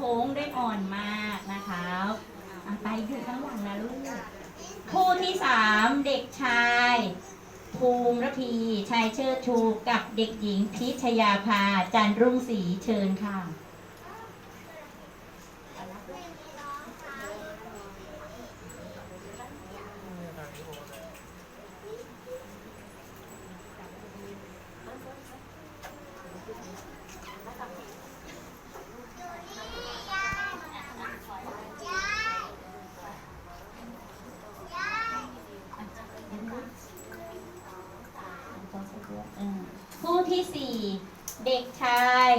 ค้งได้อ่อนมากนะคะไปอยู่ข้างหลังนะลูกคู่ที่สามเด็กชาย ภูมิระพีชายเชิดชูกับเด็กหญิงพิชยาภาจันรุ่งศรีเชิญค่ะ คู่ที่สี่เด็กชาย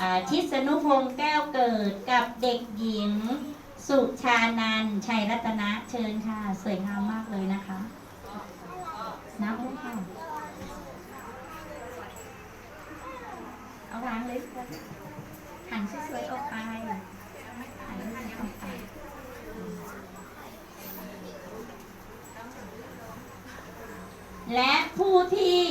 อ่าทิศนุพงศ์แก้วเกิดกับเด็กหญิง สุชานันท์ชัยรัตนะเชิญค่ะ สวยงามมากเลยนะคะนับเลยค่ะเอาวางเลยหันสวยๆออกไปหันสวยๆออกไป และผู้ที่